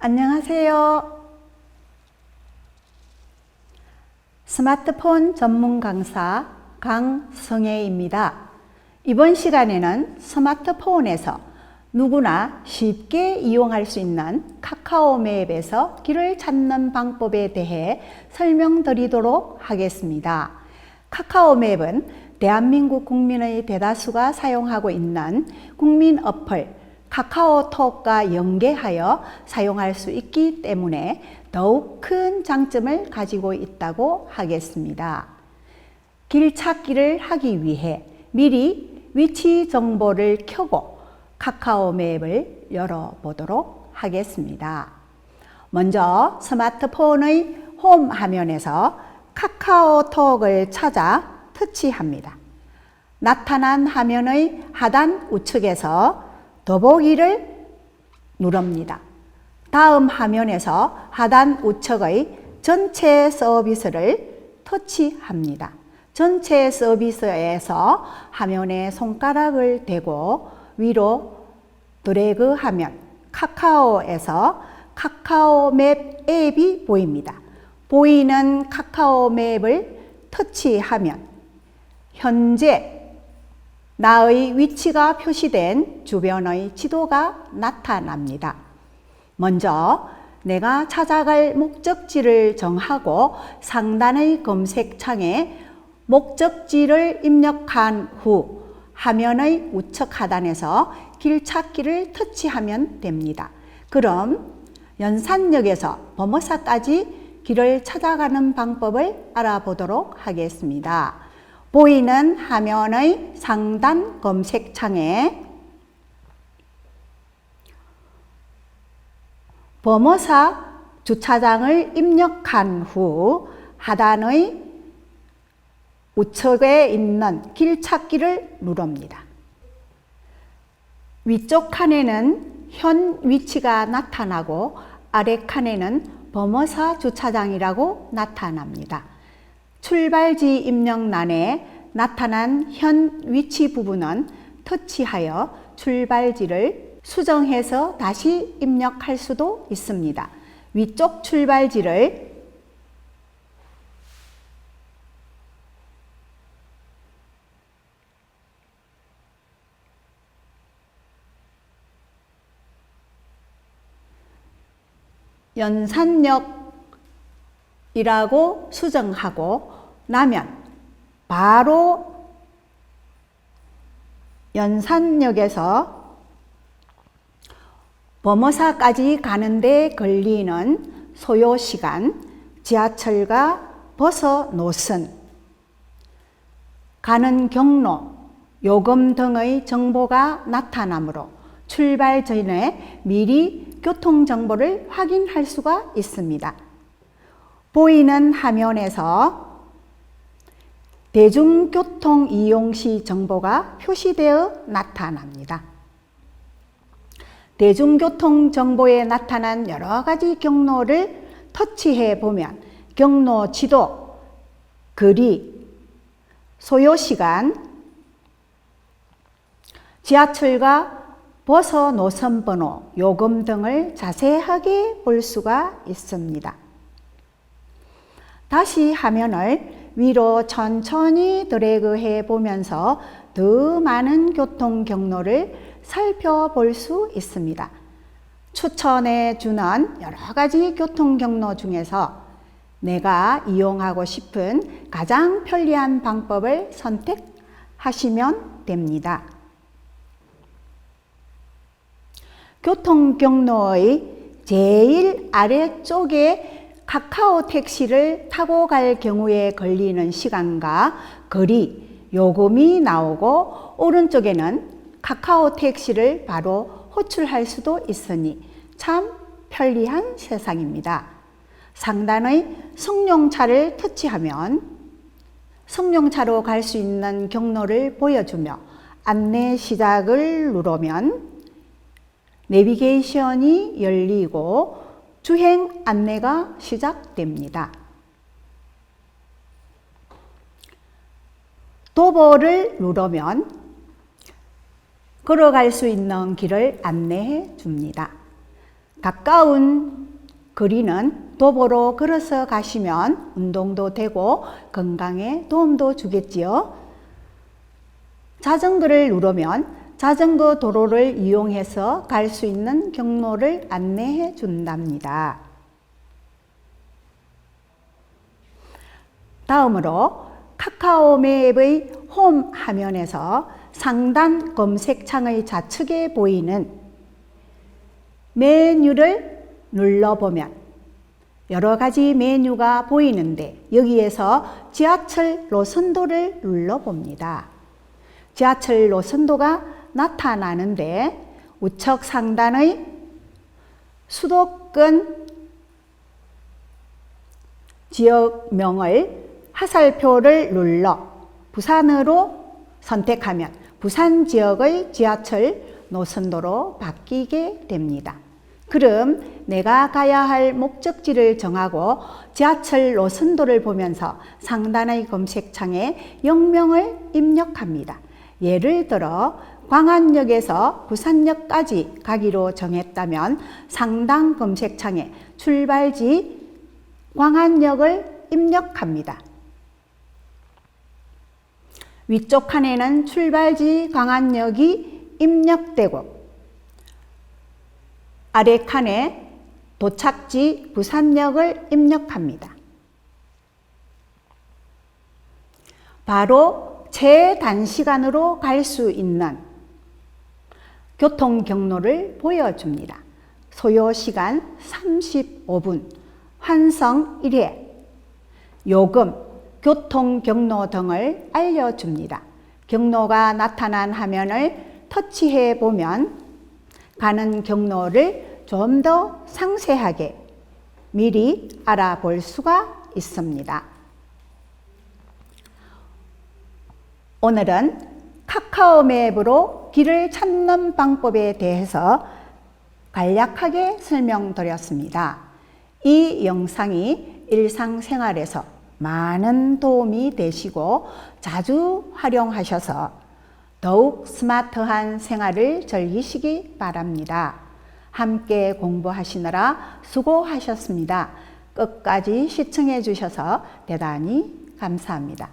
안녕하세요. 스마트폰 전문 강사 강성혜입니다. 이번 시간에는 스마트폰에서 누구나 쉽게 이용할 수 있는 카카오 맵에서 길을 찾는 방법에 대해 설명드리도록 하겠습니다. 카카오 맵은 대한민국 국민의 대다수가 사용하고 있는 국민 어플 카카오톡과 연계하여 사용할 수 있기 때문에 더욱 큰 장점을 가지고 있다고 하겠습니다. 길 찾기를 하기 위해 미리 위치 정보를 켜고 카카오 맵을 열어보도록 하겠습니다. 먼저 스마트폰의 홈 화면에서 카카오톡을 찾아 터치합니다. 나타난 화면의 하단 우측에서 더보기를 누릅니다. 다음 화면에서 하단 우측의 전체 서비스를 터치합니다. 전체 서비스에서 화면에 손가락을 대고 위로 드래그하면 카카오에서 카카오 맵 앱이 보입니다. 보이는 카카오 맵을 터치하면 현재 나의 위치가 표시된 주변의 지도가 나타납니다. 먼저 내가 찾아갈 목적지를 정하고 상단의 검색창에 목적지를 입력한 후 화면의 우측 하단에서 길 찾기를 터치하면 됩니다. 그럼 연산역에서 범어사까지 길을 찾아가는 방법을 알아보도록 하겠습니다. 보이는 화면의 상단 검색창에 범어사 주차장을 입력한 후 하단의 우측에 있는 길 찾기를 누릅니다. 위쪽 칸에는 현 위치가 나타나고 아래 칸에는 범어사 주차장이라고 나타납니다. 출발지 입력란에 나타난 현 위치 부분은 터치하여 출발지를 수정해서 다시 입력할 수도 있습니다. 위쪽 출발지를 연산역 이라고 수정하고 나면 바로 연산역에서 범어사까지 가는데 걸리는 소요 시간, 지하철과 버스 노선, 가는 경로, 요금 등의 정보가 나타나므로 출발 전에 미리 교통 정보를 확인할 수가 있습니다. 보이는 화면에서 대중교통 이용 시 정보가 표시되어 나타납니다. 대중교통 정보에 나타난 여러 가지 경로를 터치해 보면 경로 지도, 거리, 소요 시간, 지하철과 버스 노선 번호, 요금 등을 자세하게 볼 수가 있습니다. 다시 화면을 위로 천천히 드래그해 보면서 더 많은 교통 경로를 살펴볼 수 있습니다. 추천해 주는 여러 가지 교통 경로 중에서 내가 이용하고 싶은 가장 편리한 방법을 선택하시면 됩니다. 교통 경로의 제일 아래쪽에 카카오 택시를 타고 갈 경우에 걸리는 시간과 거리, 요금이 나오고 오른쪽에는 카카오 택시를 바로 호출할 수도 있으니 참 편리한 세상입니다. 상단의 승용차를 터치하면 승용차로 갈 수 있는 경로를 보여주며 안내 시작을 누르면 내비게이션이 열리고 주행 안내가 시작됩니다. 도보를 누르면 걸어갈 수 있는 길을 안내해 줍니다. 가까운 거리는 도보로 걸어서 가시면 운동도 되고 건강에 도움도 주겠지요. 자전거를 누르면 자전거 도로를 이용해서 갈 수 있는 경로를 안내해 준답니다. 다음으로 카카오맵의 홈 화면에서 상단 검색창의 좌측에 보이는 메뉴를 눌러보면 여러 가지 메뉴가 보이는데 여기에서 지하철 노선도를 눌러봅니다. 지하철 노선도가 나타나는데 우측 상단의 수도권 지역명을 화살표를 눌러 부산으로 선택하면 부산 지역의 지하철 노선도로 바뀌게 됩니다. 그럼 내가 가야 할 목적지를 정하고 지하철 노선도를 보면서 상단의 검색창에 역명을 입력합니다. 예를 들어 광안역에서 부산역까지 가기로 정했다면 상단 검색창에 출발지 광안역을 입력합니다. 위쪽 칸에는 출발지 광안역이 입력되고 아래 칸에 도착지 부산역을 입력합니다. 바로 최단시간으로 갈 수 있는 교통 경로를 보여줍니다. 소요 시간 35분, 환성 1회, 요금, 교통 경로 등을 알려줍니다. 경로가 나타난 화면을 터치해 보면 가는 경로를 좀 더 상세하게 미리 알아볼 수가 있습니다. 오늘은 카카오맵으로 길을 찾는 방법에 대해서 간략하게 설명드렸습니다. 이 영상이 일상생활에서 많은 도움이 되시고 자주 활용하셔서 더욱 스마트한 생활을 즐기시기 바랍니다. 함께 공부하시느라 수고하셨습니다. 끝까지 시청해 주셔서 대단히 감사합니다.